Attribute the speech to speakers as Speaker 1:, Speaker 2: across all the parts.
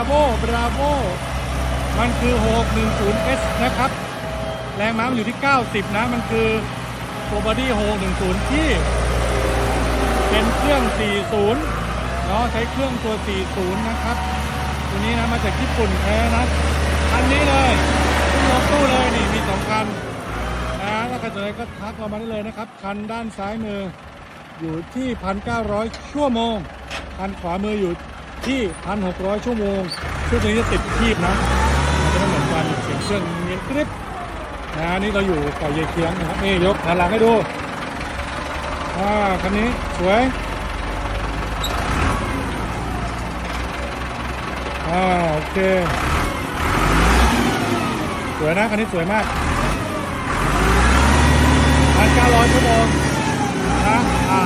Speaker 1: ราโวบราโวมันคือ 610S นะครับ แรงม้ามันอยู่ที่ 90 นะ มันคือตัวบอดี้610 ที่ เป็นเครื่อง 40 เนาะใช้เครื่องตัว 40 นะครับ ตัวนี้นะ มาจากญี่ปุ่นแท้นะคันนี้เลยตู้รถตู้เลยนี่มีสองคันนะถ้าใครสนใจก็ทักเรามาได้เลยนะครับ คันด้านซ้ายมืออยู่ที่ 1,900 ชั่วโมง คันขวามืออยู่ ที่ 1,600 ชั่วโมงซึ่งตัวนี้จะติดทีบนะมันจะไม่เหมือนกันเสียงเครื่องเงียบกริบนะนี่เราอยู่กับเยายเคียงนะครับนี่ยกหันหลังให้ดูอ่าคันนี้สวยอ่าโอเค สวยนะคันนี้สวยมากพันเก้าร้อยชั่วโมงนะอ่า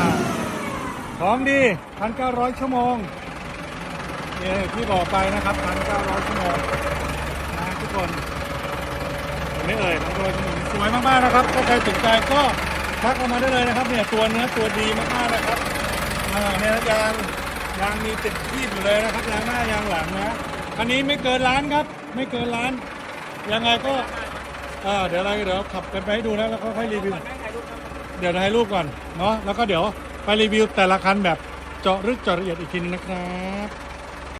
Speaker 1: ของดีพันเก้าร้อยชั่วโมง นี่ที่บอกไปนะครับพันเก้าร้อยชั่วโมงนะทุกคนเห็นไหม่เอ่ยพันเก้าร้อยชั่วโมงสวยมากๆนะครับถ้าใครสนใจก็ทักเข้ามาได้เลยนะครับเนี่ยตัวเนื้อตัวดีมากๆนะครับอ่าเนี่ยยางยางมีติดคีบอยู่เลยนะครับยางหน้ายางหลังนะคันนี้ไม่เกินล้านครับ ไม่เกินล้าน ยังไงก็อ่าเดี๋ยวอะไรเดี๋ยวขับกันไปให้ดูนะแล้วก็ค่อยรีวิวเดี๋ยวถ่ายรูปก่อนเนาะแล้วก็เดี๋ยวไปรีวิวแต่ละคันแบบเจาะลึกเจาะละเอียดอีกทีนึงนะครับ